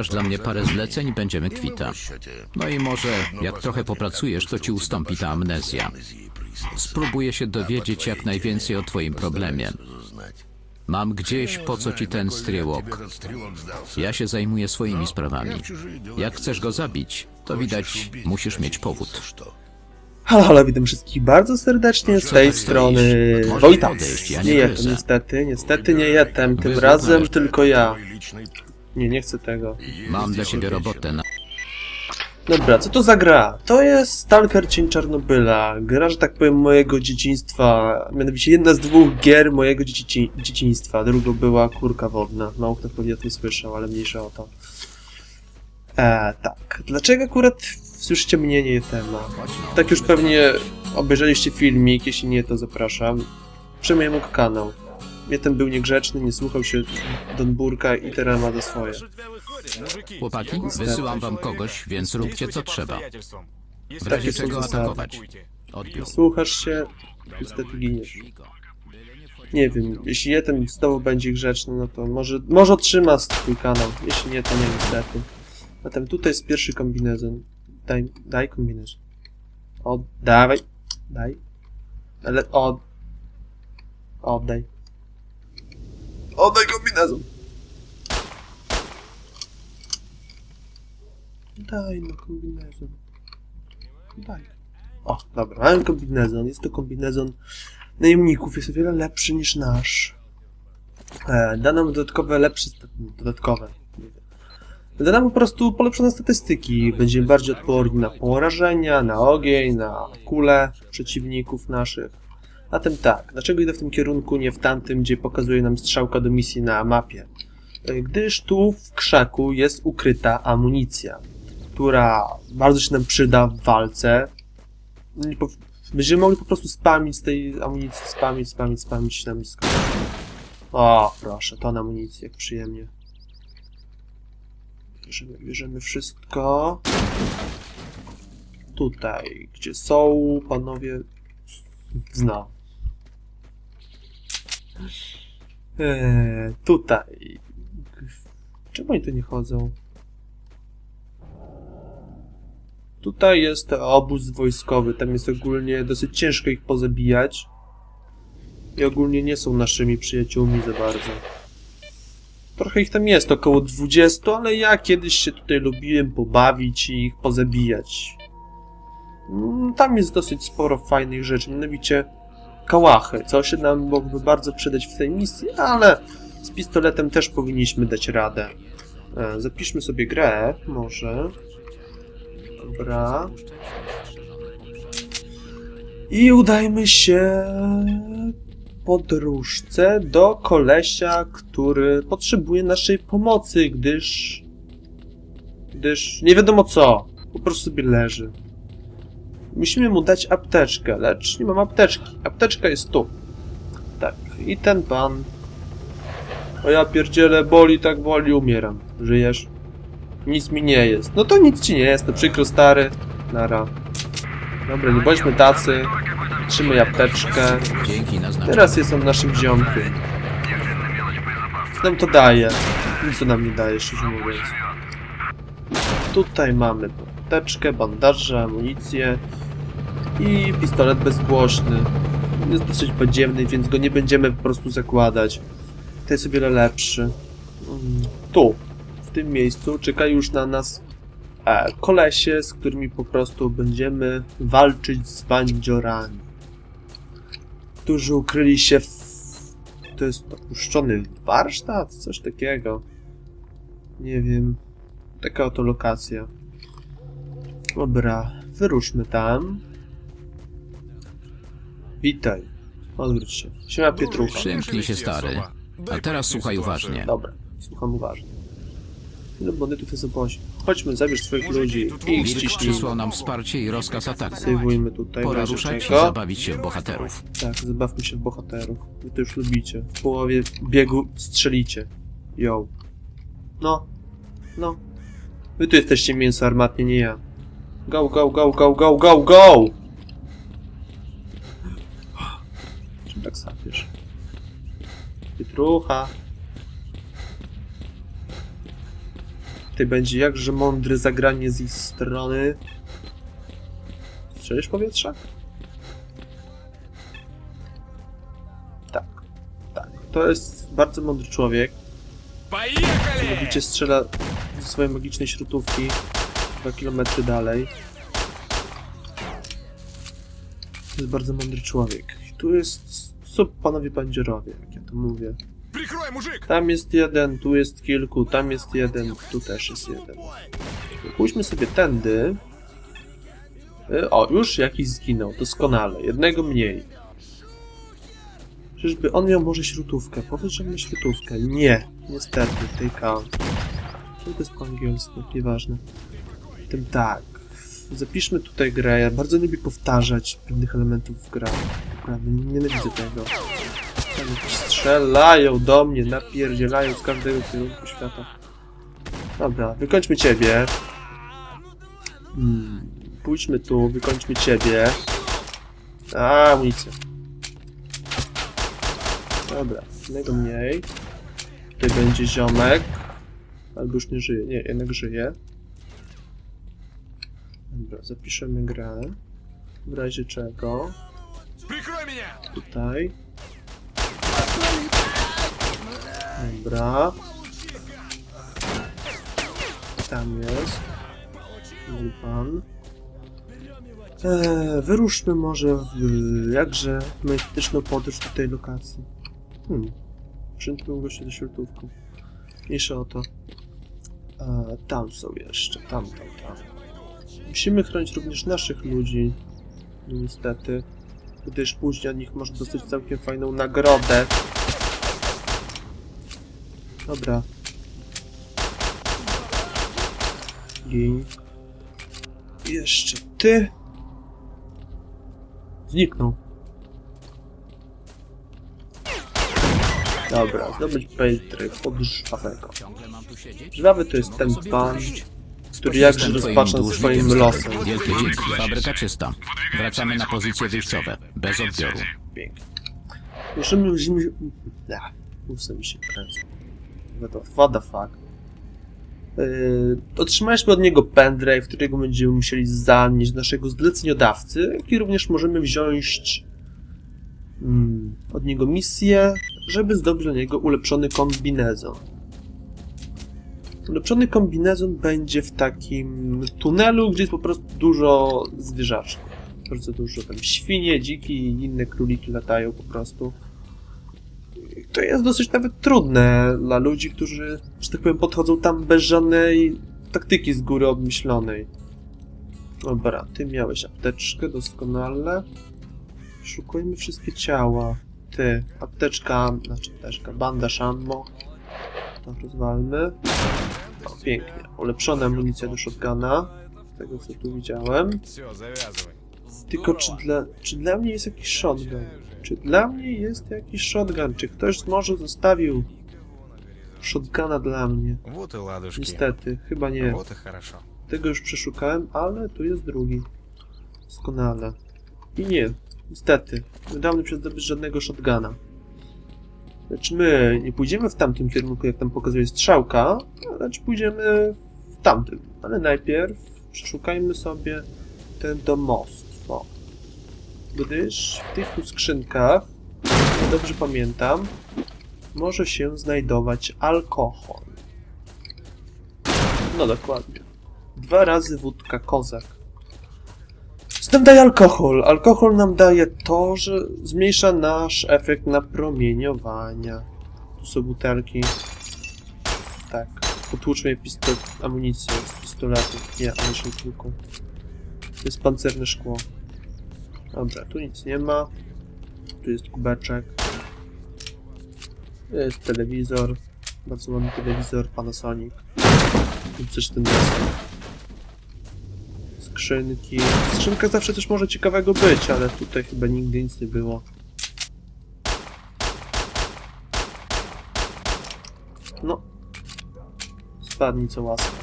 Wykonasz dla mnie parę zleceń i będziemy kwita. No i może, jak trochę popracujesz, to ci ustąpi ta amnezja. Spróbuję się dowiedzieć jak najwięcej o twoim problemie. Mam gdzieś po co ci ten stryłok. Ja się zajmuję swoimi sprawami. Jak chcesz go zabić, to widać, musisz mieć powód. Halo, halo, witam wszystkich bardzo serdecznie z tej strony Wojtas. ja Nie jestem, gryzę. niestety, niestety nie jestem, tym Gryzę razem tylko ja. Nie, nie chcę tego. Mam dla ciebie robotę na... Dobra, co to za gra? To jest Stalker Cień Czarnobyla. Gra, że tak powiem, mojego dzieciństwa. Mianowicie jedna z dwóch gier mojego dzieci dzieciństwa. Druga była Kurka Wodna. Mało kto pewnie o tym słyszał, ale mniejsza o to. E, tak. Dlaczego akurat słyszycie mnie, nie temat? Tak już pewnie obejrzeliście filmik, jeśli nie, to zapraszam. Przemyję mógł kanał. Jeden był niegrzeczny, nie słuchał się Don Burka i teraz ma za swoje. Chłopaki, wysyłam wam kogoś, więc róbcie co trzeba. W razie są czego zasady. atakować. Odbiór. Słuchasz się, niestety giniesz. Nie wiem, jeśli jeden z tobą będzie grzeczny, no to może, może otrzyma swój kanał. Jeśli nie, to nie niestety. Zatem tutaj jest pierwszy kombinezon. Daj, daj kombinezon. O, dawaj. Daj. Ale od... Oddaj. Oddaj kombinezon. Daj kombinezon. Daj. O, dobra, mamy kombinezon. Jest to kombinezon najemników. Jest o wiele lepszy niż nasz. E, da nam dodatkowe, lepsze... Dodatkowe. Da nam po prostu polepszone statystyki. Będziemy bardziej odporni na porażenia, na ogień, na kule przeciwników naszych. Zatem tak, dlaczego idę w tym kierunku, nie w tamtym, gdzie pokazuje nam strzałka do misji na mapie? E, Gdyż tu w krzaku jest ukryta amunicja, która bardzo się nam przyda w walce, Będziemy mogli po prostu spamić z tej amunicji, spamić, spamić, spamić się na blisko. O, proszę, to na amunicję, jak przyjemnie. Bierzemy, bierzemy wszystko. Tutaj, gdzie są panowie... Znam. Eee, tutaj. Czemu oni tu nie chodzą? Tutaj jest obóz wojskowy, tam jest ogólnie dosyć ciężko ich pozabijać. I ogólnie nie są naszymi przyjaciółmi za bardzo. Trochę ich tam jest, około 20, ale ja kiedyś się tutaj lubiłem pobawić i ich pozabijać. Mm, Tam jest dosyć sporo fajnych rzeczy, mianowicie kałachy, co się nam mogłoby bardzo przydać w tej misji, ale z pistoletem też powinniśmy dać radę. E, Zapiszmy sobie grę, może. Dobra. I udajmy się podróżce do kolesia, który potrzebuje naszej pomocy, gdyż... Gdyż nie wiadomo co. Po prostu sobie leży. Musimy mu dać apteczkę, lecz nie mam apteczki. Apteczka jest tu. Tak. I ten pan... O ja pierdzielę, boli tak boli, umieram. Żyjesz? Nic mi nie jest. No to nic ci nie jest, to przykro stary. Nara. Dobra, nie bądźmy tacy. Trzymaj apteczkę. Teraz jest on naszym ziomkiem. Co nam to daje? Nic to nam nie daje, szczerze mówiąc. Tutaj mamy apteczkę, bandaże, amunicję i pistolet bezgłośny. Jest dosyć podziemny, więc go nie będziemy po prostu zakładać. To jest o wiele lepszy. Mm, Tu, w tym miejscu, czeka już na nas e, kolesie, z którymi po prostu będziemy walczyć z bandziorami którzy ukryli się w... To jest opuszczony warsztat? Coś takiego. Nie wiem. Taka oto lokacja. Dobra, wyruszmy tam. Witaj. Odwróć się. Siema Pietrucha. Przymknij się, stary. A teraz słuchaj uważnie. Dobra, słucham uważnie. Ile bandytów jest obozie? Chodźmy, zabierz swoich ludzi i ich Wilk ściśnij. przysłał nam wsparcie i rozkaz ataku. Sejwujmy tutaj. w Pora razie ruszać i czego. zabawić się w bohaterów. Tak, zabawmy się w bohaterów. Wy to już lubicie. W połowie biegu strzelicie. Yo. No. No. Wy tu jesteście mięso armatnie, nie ja. Go, go, go, go, go, go, go! Czym tak sapiesz? Pietrucha. Ty będzie jakże mądry zagranie z ich strony. Strzelisz powietrze? Tak. Tak. To jest bardzo mądry człowiek. Robicie strzela ze swojej magicznej śrutówki dwa kilometry dalej. To jest bardzo mądry człowiek. I tu jest... Co panowie bandzierowie, jak ja to mówię? Tam jest jeden, tu jest kilku, tam jest jeden, tu też jest jeden. Pójdźmy sobie tędy. Y, o, już jakiś zginął, doskonale. Jednego mniej. Czyżby on miał może śrutówkę? Powiedz, że ma śrutówkę. Nie, niestety, tej kam. Co to jest po angielsku? Nieważne. Tym tak. Zapiszmy tutaj grę. Ja bardzo lubię powtarzać pewnych elementów w grach. Naprawdę, nienawidzę tego. Tam strzelają do mnie, napierdzielają z każdego kierunku świata. Dobra, wykończmy ciebie. Hmm, pójdźmy tu, wykończmy ciebie. A, amunicja. Dobra, jednego mniej. Tutaj będzie ziomek. Albo już nie żyje. Nie, jednak żyje. Dobra, zapiszemy grę. W razie czego. Tutaj. Dobra. Tam jest. Mój pan. Eee, wyruszmy może w jakże majestatyczną podróż do tej lokacji. Hmm. Przymknął gościa do środówku. Mniejsza o to. Eee, tam są jeszcze. Tam, tam, tam. Musimy chronić również naszych ludzi. Niestety gdyż później od nich można dostać całkiem fajną nagrodę. Dobra. I jeszcze ty. Zniknął. Dobra, zdobyć Paytry od żwawego. Żwawy to jest ten pan. Który jakże Jestem twoim rozpacza dłużnikiem, swoim stary. losem. Wielkie dzięki. Fabryka czysta. Wracamy na pozycje wyjściowe. Bez odbioru. Pięknie. Musimy... musimy... Ja, usta mi się kręcą. What the- What the fuck? Yy, otrzymaliśmy od niego pendrive, którego będziemy musieli zanieść do naszego zleceniodawcy, jak i również możemy wziąć mm, od niego misję, żeby zdobyć dla niego ulepszony kombinezon. Ulepszony kombinezon będzie w takim tunelu, gdzie jest po prostu dużo zwierzaczy bardzo dużo. Tam świnie, dziki i inne króliki latają po prostu. I To jest dosyć nawet trudne dla ludzi, którzy, że tak powiem, podchodzą tam bez żadnej taktyki z góry obmyślonej. Dobra, ty miałeś apteczkę, doskonale. Szukujmy wszystkie ciała. Ty, apteczka, znaczy apteczka, banda ammo. To rozwalmy. O, pięknie. Ulepszona amunicja do shotguna, z tego co tu widziałem. Tylko czy dla, czy dla mnie jest jakiś shotgun? Czy dla mnie jest jakiś shotgun? Czy ktoś może zostawił shotguna dla mnie? Niestety, chyba nie. Tego już przeszukałem, ale tu jest drugi. Doskonale. I nie, niestety. Nie udało mi się zdobyć żadnego shotguna. Lecz my nie pójdziemy w tamtym kierunku, jak tam pokazuje strzałka, lecz pójdziemy w tamtym. Ale najpierw przeszukajmy sobie ten domostwo. Gdyż w tych tu skrzynkach, jak dobrze pamiętam, może się znajdować alkohol. No dokładnie. Dwa razy wódka kozak. Nam daje alkohol? Alkohol nam daje to, że zmniejsza nasz efekt napromieniowania. Tu są butelki. Tak. Potłuczmy pistolet, amunicję z pistoletu. Nie, ammunition tylko. To jest pancerne szkło. Dobra, tu nic nie ma. Tu jest kubeczek. Tu jest telewizor. Bardzo ładny telewizor Panasonic. I coś w tym deseń. Skrzynki. W skrzynkach zawsze coś może ciekawego być, ale tutaj chyba nigdy nic nie było. No. Spadnij co łaska.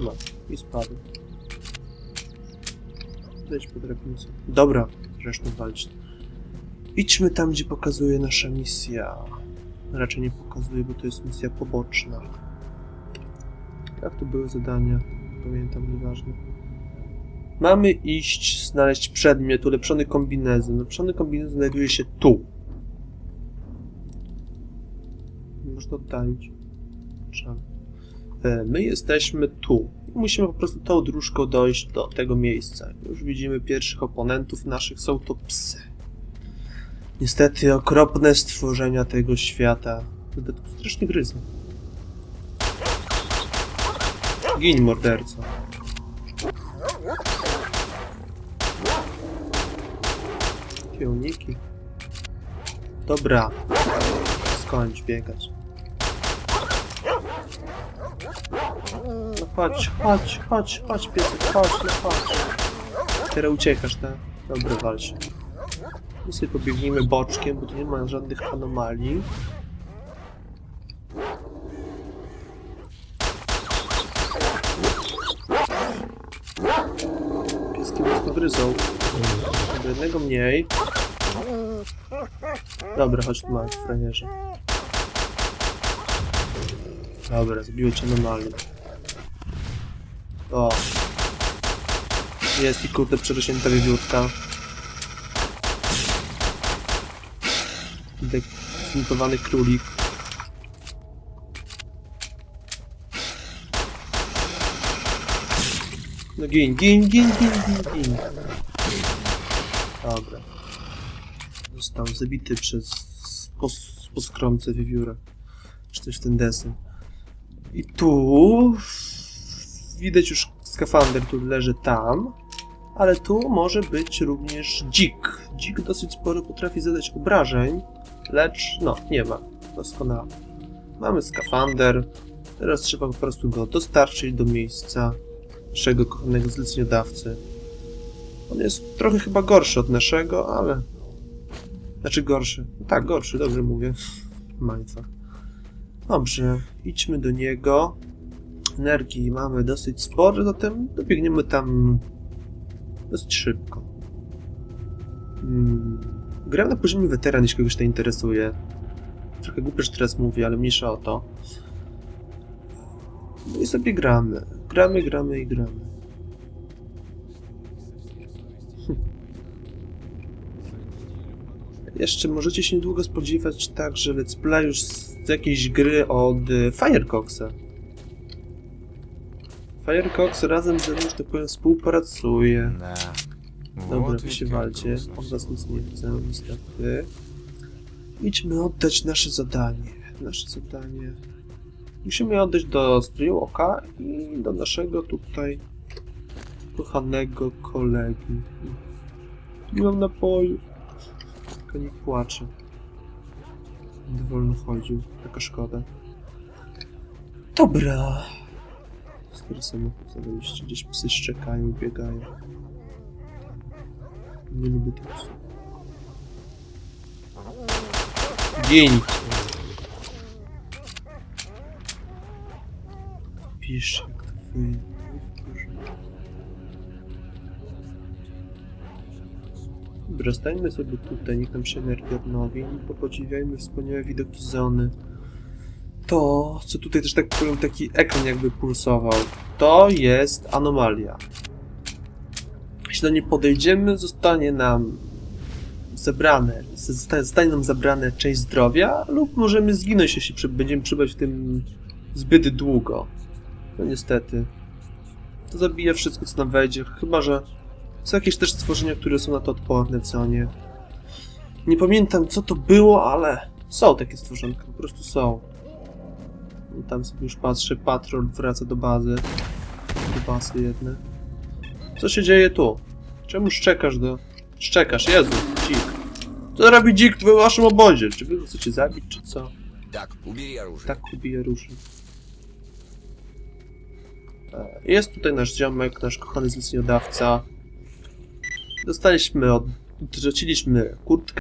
No, i spadł. Wejdź po drabince. Dobra, zresztą walcz. Idźmy tam, gdzie pokazuje nasza misja. Raczej nie pokazuje, bo to jest misja poboczna. Jak to były zadania? Pamiętam, nieważne. Mamy iść, znaleźć przedmiot, ulepszony kombinezon. Ulepszony kombinezon znajduje się tu. Można oddalić. Trzeba. E, My jesteśmy tu. Musimy po prostu tą dróżką dojść do tego miejsca. Już widzimy pierwszych oponentów naszych, są to psy. Niestety okropne stworzenia tego świata. Będę tu strasznie gryzą. Gin, morderco. Kiełniki. Dobra. Skończ biegać. No chodź, chodź, chodź, chodź, piesek, chodź, no chodź. Teraz uciekasz, tak? Dobra, wal się. My sobie pobiegnijmy boczkiem, bo tu nie ma żadnych anomalii. Pieski mocno gryzą. Dobra, jednego mniej. Dobra, chodź tu masz, frajerze. Dobra, zabiły cię anomalii. O. Jest i kurde przerośnięta wiewiórka. Zmutowany królik. No gin, gin, gin, gin, gin, gin. Dobra. Został zabity przez pos, poskromcę wiewiórek. Czy coś w ten desen. I tu widać już skafander, który leży tam, ale tu może być również dzik. Dzik dosyć sporo potrafi zadać obrażeń, lecz no, nie ma. Doskonale. Mamy skafander, teraz trzeba po prostu go dostarczyć do miejsca naszego kochanego zleceniodawcy. On jest trochę chyba gorszy od naszego, ale... Znaczy gorszy. Tak, gorszy, dobrze mówię. Majca. Dobrze, idźmy do niego. Energii mamy dosyć sporo, zatem dobiegniemy tam dosyć szybko. Hmm. Gram na poziomie weteran, jeśli kogoś to interesuje. Trochę głupio, że teraz mówię, ale mniejsza o to. No i sobie gramy. Gramy, gramy i gramy. Hm. Jeszcze możecie się niedługo spodziewać także let's play już z jakiejś gry od y, Firecoxa. Firecox razem ze mną, że tak powiem, współpracuje. Dobra, wy się walcie. Od was nic nie widzę, niestety. Idźmy oddać nasze zadanie. Nasze zadanie... Musimy je oddać do Stryjoka i do naszego tutaj kochanego kolegi. Nie mam napoju. Tylko nie płacze. Będę wolno chodził. Taka szkoda. Dobra. Stary samochód zawieźć. Gdzieś psy szczekają, biegają. Nie lubię tych psów. Gień! Pisz, jak to wyjdzie. Dobra, sobie tutaj, niech nam się energia odnowi i popodziwiajmy wspaniałe widoki zony. To, co tutaj też tak powiem, taki ekran jakby pulsował, to jest anomalia. Jeśli do niej podejdziemy, zostanie nam zebrane, zosta- zostanie nam zabrane część zdrowia, lub możemy zginąć, jeśli przy, będziemy przebywać w tym zbyt długo. No niestety. To zabija wszystko, co nam wejdzie, chyba że są jakieś też stworzenia, które są na to odporne, co nie. Nie pamiętam, co to było, ale są takie stworzonka, po prostu są. Tam sobie już patrzę, patrol wraca do bazy. Do bazy jedne. Co się dzieje tu? Czemu szczekasz do... Szczekasz, Jezu, dzik. Co robi dzik w waszym obozie? Czy wy go chcecie zabić, czy co? Tak, ubije róże. Tak, ubije róże. Jest tutaj nasz ziomek, nasz kochany zleceniodawca. Dostaliśmy od... Odrzuciliśmy kurtkę.